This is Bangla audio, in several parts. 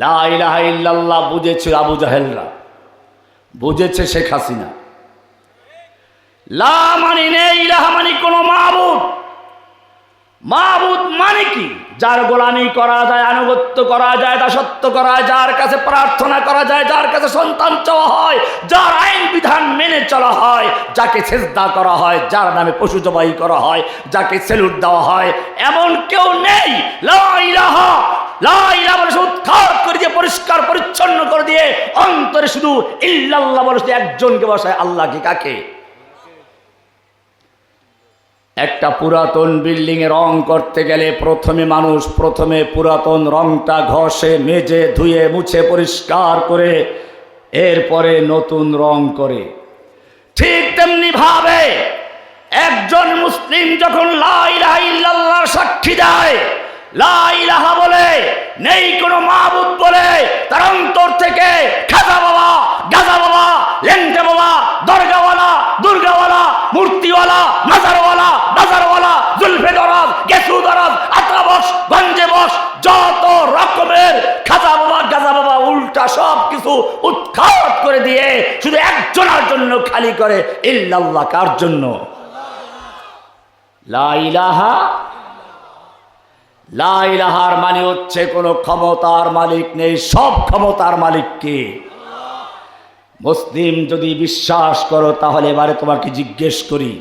লা ইলাহা ইল্লাল্লাহ বুঝেছে আবু জাহেলরা, বুঝেছে শেখ হাসিনা। লা মানে নেই মানে কোনো মাহবুদ মাহবুদ মানে কি? যার গোলামি করা যায়, আনুগত্য করা যায় দাসত্ব করা যার কাছে প্রার্থনা করা যায়, যার কাছে সন্তান চাওয়া হয়, যার আইন বিধান মেনে চলা হয়, যাকে সেজদা করা হয়, যার নামে পশু জবাই করা হয়, যাকে সেলুট দেওয়া হয়, এমন কেউ নেই। ইলাহা লা ইলাহা বলে সে উৎখাত করে দিয়ে, পরিষ্কার, পরিচ্ছন্ন করে দিয়ে, অন্তরে শুধু ইল্লাল্লাহ বলে একজনকে বসায়, আল্লাহকে কাকে? একটা পুরাতন বিল্ডিং এ রং করতে গেলে প্রথমে মানুষ, প্রথমে পুরাতন রংটা ঘষে, মেজে, ধুয়ে, মুছে, পরিষ্কার করে, এরপরে নতুন রং করে। ঠিক তেমনি ভাবে একজন মুসলিম যখন লাইলাহা ইল্লাল্লাহর সাক্ষী দেয় লাইলাহা বলে, নেই কোনো মাহবুদ বলে, তার অন্তর থেকে খাজা বাবা, গাজা বাবা লেংটে বাবা, দরগাওয়ালা, দুর্গাওয়ালা, মূর্তিওয়ালা, মাজারওয়ালা বাজারওয়ালা জুলফে দরাজ গেসু দরাজ আত্রাবস গঞ্জে বস, যত রকমের খাজা বাবা, গাজা বাবা, উল্টা সব কিছু উৎখাত করে দিয়ে শুধু একজনের জন্য খালি করে, ইল্লাল্লাহ, কার জন্য? লা ইলাহা লা মানে হচ্ছে কোনো ক্ষমতার মালিক নেই, সব ক্ষমতার মালিককে মুসলিম যদি বিশ্বাস করো, তাহলে এবারে তোমাকে জিজ্ঞেস করি,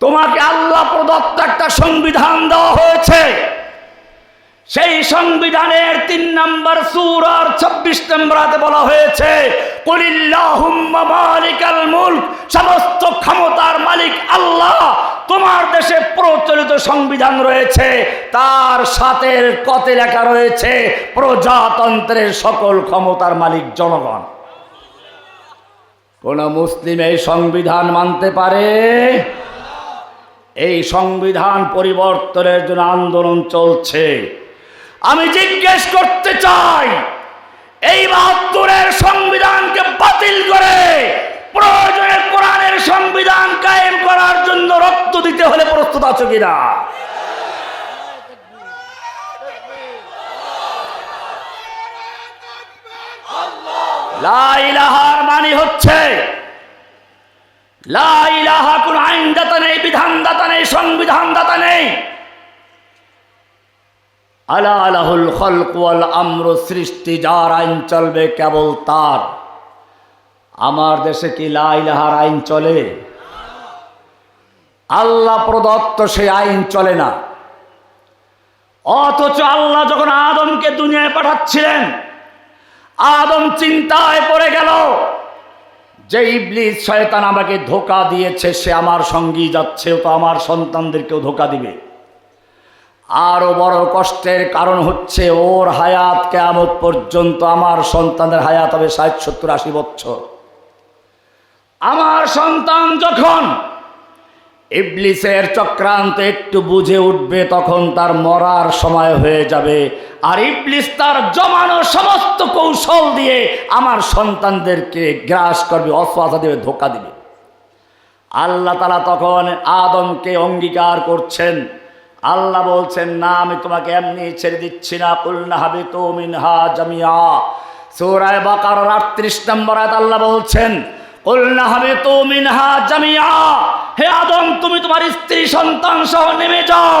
তোমাকে আল্লাহ প্রদত্ত একটা সংবিধান দেওয়া হয়েছে। সেই সংবিধানের তিন নম্বর সুর আর ছাব্বিশ নম্বরাতে বলা হয়েছে সমস্ত ক্ষমতার মালিক আল্লাহ, তোমার দেশে প্রচলিত সংবিধান রয়েছে, তার সাথে কতে লেখা রয়েছে, প্রজাতন্ত্রের সকল ক্ষমতার মালিক জনগণ। কোন মুসলিম এই সংবিধান মানতে পারে? এই সংবিধান পরিবর্তনের জন্য আন্দোলন চলছে। আমি জিজ্ঞেস করতে চাই, এই বাহাত্তরের সংবিধানকে বাতিল করে প্রয়োজনে কোরআনের সংবিধান কায়েম করার জন্য রক্ত দিতে হলে প্রস্তুত আছো কিনা? লাইলাহার মানে হচ্ছে লাইলাহা কোন আইনদাতা নেই, বিধানদাতা নেই, সংবিধানদাতা নেই। আলা আলাহুল খলক ওয়াল আমর সৃষ্টি, যার আইন চলবে কেবল তার। আমার দেশে কি লাইলাহার আইন চলে? আল্লাহ প্রদত্ত সে আইন চলে না। অথচ আল্লাহ যখন আদমকে দুনিয়ায় পাঠাচ্ছিলেন, আদম চিন্তায় পড়ে গেল যে ইবলিস, শয়তান আমাকে ধোকা দিয়েছে, সে আমার সঙ্গী যাচ্ছে তো আমার সন্তানদেরকেও ধোকা দিবে। আরও বড় কষ্টের কারণ হচ্ছে ওর হায়াত কেয়ামত পর্যন্ত আমার সন্তানের হায়াত হবে ষাট, সত্তর, আশি বছর। আমার সন্তান যখন ইবলিসের চক্রান্ত একটু বুঝে উঠবে, তখন তার মরার সময় হয়ে যাবে। আর ইবলিস তার জমানো সমস্ত কৌশল দিয়ে আমার সন্তানদেরকে গ্রাস করবে, অশ্বাসা দেবে, ধোকা দিবে। আল্লাহ তালা তখন আদমকে অঙ্গীকার করছেন আল্লাহ বলছেন, না, আমি তোমাকে এমনি ছেড়ে দিচ্ছি না। কুলনা হাবি তো মিনহা জামিয়া। সৌরায় বাকার আটত্রিশ নম্বর আয়াত আল্লাহ বলছেন, কুলনা হাবি তো মিনহা জামিয়া। হে আদম, তুমি তোমার স্ত্রী, সন্তান সহ নেমে যাও।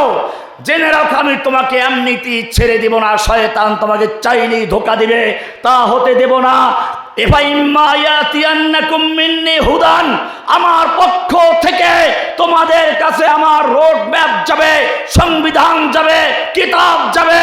জেনে রাখো, আমি তোমাকে এমনিতেই ছেড়ে দিব না। শয়তান তোমাকে চাইলেই ধোকা দিবে, তা হতে দেব না। হুদান। আমার পক্ষ থেকে তোমাদের কাছে আমার রোড ম্যাপ যাবে সংবিধান যাবে কিতাব যাবে।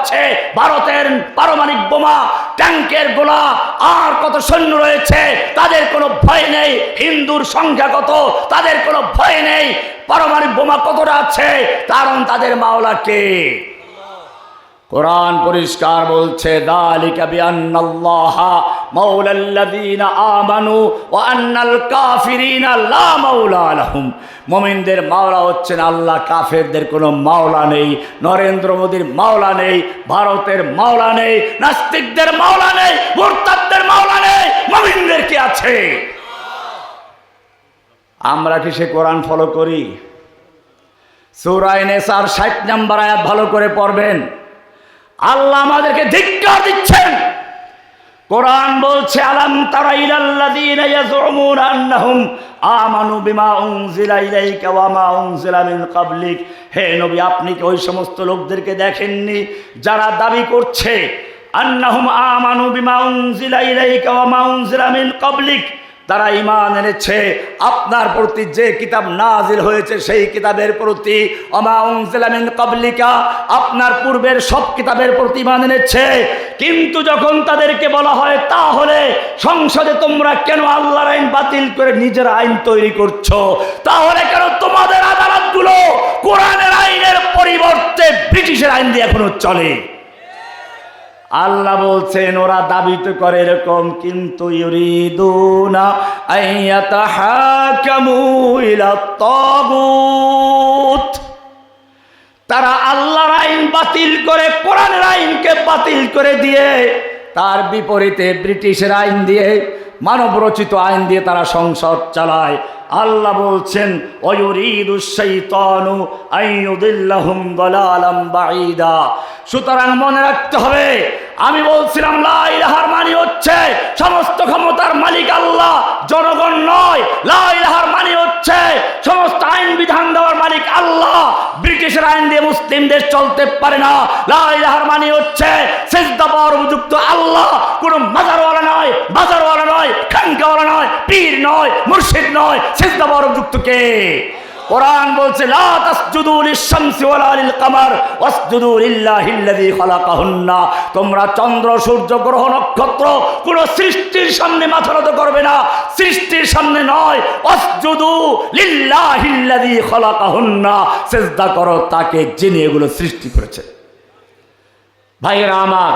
কত ভারতের পারমাণবিক বোমা, ট্যাঙ্কের গোলা, আর কত সৈন্য রয়েছে, তাদের কোনো ভয় নেই, হিন্দুর সংখ্যা কত, তাদের কোনো ভয় নেই পারমাণবিক বোমা কতটা আছে, কারণ তাদের মাওলা কে? কোরআন পরিষ্কার বলছে, দালিকা বিআন্নাল্লাহা মাওলাল্লাযীনা আমানু ওয়া আন্নাল কাফিরিনা লা মাওলা লাহুম। মুমিনদের মাওলা হচ্ছেন আল্লাহ, কাফেরদের কোনো মাওলা নেই, নরেন্দ্র মোদীর মাওলা নেই, ভারতের মাওলা নেই, নাস্তিকদের মাওলা নেই, মুরতাদদের মাওলা নেই, মুমিনদের কি আছে? আমরা কি সে কোরআন ফলো করি? সূরা নেসার 60 নম্বর আয়াত ভালো করে পড়বেন। আল্লাহ আমাদেরকে ধিক্কার দিচ্ছেন। কোরআন বলছে, আলাম তারা ইলাল্লাযীনা ইয়াজুমুনা আন্নাহুম আমানু বিমা উনজিলা ইলাইকা ওয়া মা উনজিলা মিন ক্বাবলিক। হে নবী, আপনি কি ওই সমস্ত লোকদেরকে দেখেননি যারা দাবি করছে, আন্নাহুম আমানু বিমা উনজিলা ইলাইকা ওয়া মা উনজিলা মিন ক্বাবলিক তারা ইমান এনেছে, আপনার প্রতি যে কিতাব নাজিল হয়েছে, সেই কিতাবের প্রতি অমা উনজিলামিন কাবলিকা আপনার পূর্বের সব কিতাবের প্রতি ইমান এনেছে। কিন্তু যখন তাদেরকে বলা হয়, তাহলে সংসদে তোমরা কেন আল্লাহর আইন বাতিল করে নিজের আইন তৈরি করছ? তাহলে কেন তোমাদের আদালতগুলো কোরআনের আইনের পরিবর্তে ব্রিটিশের আইন দিয়ে এখনও চলে? আল্লাহ বলছেন, ওরা দাবি তো করে এরকম, কিন্তু তারা আল্লাহর আইন বাতিল করে, কোরআনের আইনকে বাতিল করে দিয়ে, তার বিপরীতে ব্রিটিশের আইন দিয়ে মানব রচিত আইন দিয়ে তারা সংসদ চালায়। আল্লাহ বলছেন সুতরাং মনে রাখতে হবে আমি বলছিলাম, লা ইলাহার মানে হচ্ছে সমস্ত ক্ষমতার মালিক আল্লাহ, জনগণ নয়। লা ইলাহার মানে হচ্ছে সমস্ত আইন বিধান দেওয়ার মালিক আল্লাহ। ব্রিটিশের আইন দিয়ে মুসলিম দেশ চলতে পারে না। লা ইলাহার মানে হচ্ছে সেজদা পাওয়ার উপযুক্ত আল্লাহ। কোনো মাজারওয়ালা নয় বাজারওয়ালা নয়, খানকাওয়ালা নয়, পীর নয়, মুর্শিদ নয়। সেজদা পাওয়ার উপযুক্ত কে? কোরআন বলছে, লা তাসজুদু লিশ-শামসি ওয়ালা লিল-কামার, ওয়াসজুদু লিল্লাহিল্লাযী খালাকাহুন্না। তোমরা চন্দ্র, সূর্য, গ্রহ, নক্ষত্র, কোন সৃষ্টির সামনে মাথা নত করবে না। সৃষ্টির সামনে নয়, ওয়াসজুদু লিল্লাহিল্লাযী খালাকাহুন্না। সিজদা করো তাকে যিনি এগুলো সৃষ্টি করেছে। ভাইরা আমার,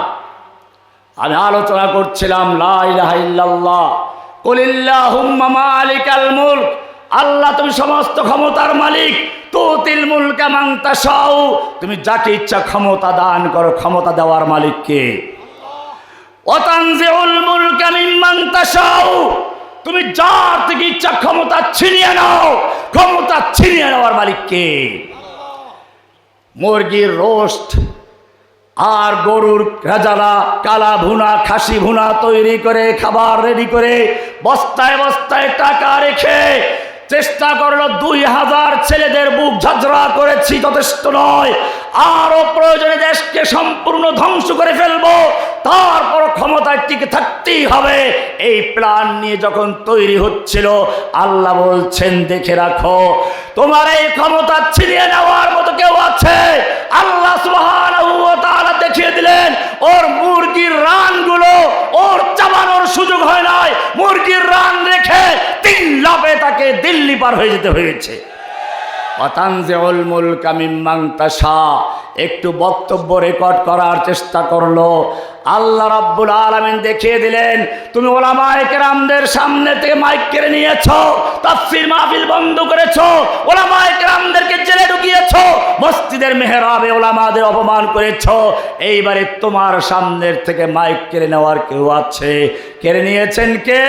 আমি আলোচনা করছিলাম, লা ইলাহা ইল্লাল্লাহ কুলিল্লাহুম্মা মালিকাল মুলক। আল্লাহ, তুমি সমস্ত ক্ষমতার মালিক। তুতিল মুলকা মান তাশাউ। তুমি যাকে ইচ্ছা ক্ষমতা দান করো, ক্ষমতা দেওয়ার মালিক কে ওয়াতানজিউল মুলকা মিম্মান তাশাউ। তুমি যার থেকে ইচ্ছা ক্ষমতা ছিনিয়ে নাও, ক্ষমতা ছিনিয়ে নেওয়ার মালিক কে মুরগির রোস্ট আর গরুর রাজালা কালা ভুনা, খাসি ভুনা তৈরি করে, খাবার রেডি করে বস্তায় বস্তায় টাকা রেখে চেষ্টা করল দুই হাজার ছেলেদের বুক ঝাঁঝরা করেছি, যথেষ্ট নয়। আরও প্রয়োজনে দেশকে সম্পূর্ণ ধ্বংস করে ফেলব, তারপর ক্ষমতায় টিকে থাকতেই হবে। এই প্ল্যান নিয়ে যখন তৈরি হচ্ছিল, আল্লাহ বলছেন, দেখে রাখো, তোমার এই ক্ষমতা ছিনিয়ে নেওয়ার মতো কেউ আছে? আল্লাহ সুবহানাহু ওয়া তাআলা দেখিয়ে দিলেন, ওর মুরগির রানগুলো, ওর চাবানোর সুযোগ হয় নাই। মুরগির রান রেখে তিন লাভে তাকে দিল্লি পার হয়ে যেতে হয়েছে। একটু বক্তব্য রেকর্ড করার চেষ্টা করল। আল্লাহ রাব্বুল আলামিন দেখিয়ে দিলেন তুমি ওলামায়ে কেরামদের সামনে থেকে মাইক কেড়ে নিয়েছো তাফসীর মাহফিল বন্ধ করেছো ওলামায়ে কেরামদেরকে জেলে ঢুকিয়েছো মসজিদের মেহরাবে ওলামাদের অপমান করেছো এইবারে তোমার সামনের থেকে মাইক কেড়ে নেওয়ার কেউ আছে কেড়ে নিয়েছেন কে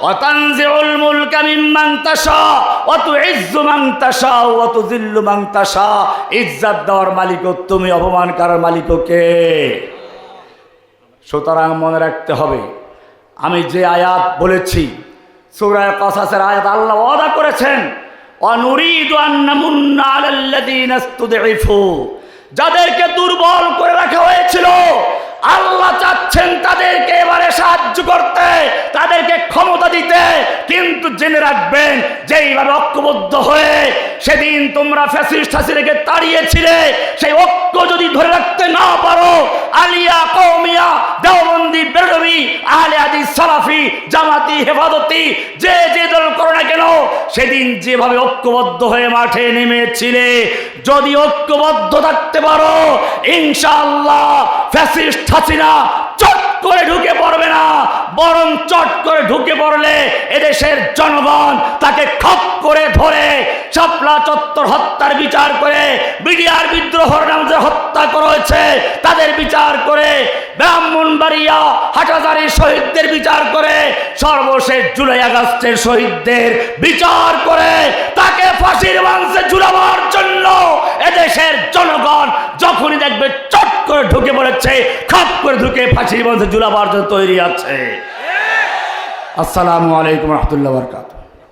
وتنزع الملك ممن تشاء وتعز من تشاء وتذل من تشاء ইজ্জত দেওয়ার মালিক তুমি অপমান করার মালিক কে সুতরাং মনে রাখতে হবে, আমি যে আয়াত বলেছি সূরায়ে কাসাসের আয়াত আল্লাহ ওয়াদা করেছেন যাদেরকে দুর্বল করে রাখা হয়েছিল, আল্লাহ চাচ্ছেন তাদেরকে এবারে সাহায্য করতে, তাদেরকে ক্ষমতা দিতে, কিন্তু জেনে রাখবেন যেইভাবে ঐক্যবদ্ধ হয়ে সেদিন তোমরা ফ্যাসিস্ট হাসিনাকে তাড়িয়েছিলে, সেই ঐক্য যদি ধরে রাখতে না পারো, আলিয়া কৌমিয়া দেওবন্দি বেরবি আহলে আদি সালাফি, জামাতি, হেফাজতি, যে যে দল করো না কেন, সেদিন যেভাবে ঐক্যবদ্ধ হয়ে মাঠে নেমেছিলে, যদি ঐক্যবদ্ধ থাকতে পারো, ইনশাআল্লাহ ফ্যাসিস্ট হাসিনা করে ঢুকে পড়বে না। বরং চট করে ঢুকে পড়লে এদেশের জনগণ তাকে খপ করে ধরে, শাপলা চত্বর হত্যার বিচার করে, বিডিআর বিদ্রোহর নামে যে হত্যা করা হয়েছে, তাদের বিচার করে, ব্রাহ্মণবাড়িয়া হাটাজারি শহীদদের বিচার করে, সর্বশেষ জুলাই আগস্টের শহীদদের বিচার করে, তাকে ফাঁসির মাংসে ঝুলাবার জন্য এদেশের জনগণ যখনই দেখবে চট করে ঢুকে পড়েছে, খাপ করে ঢুকে ফাঁসির মাংসে ঝুলাবার জন্য তৈরি আছে। আসসালামু আলাইকুম রহমতুল্লাহ বরকাত।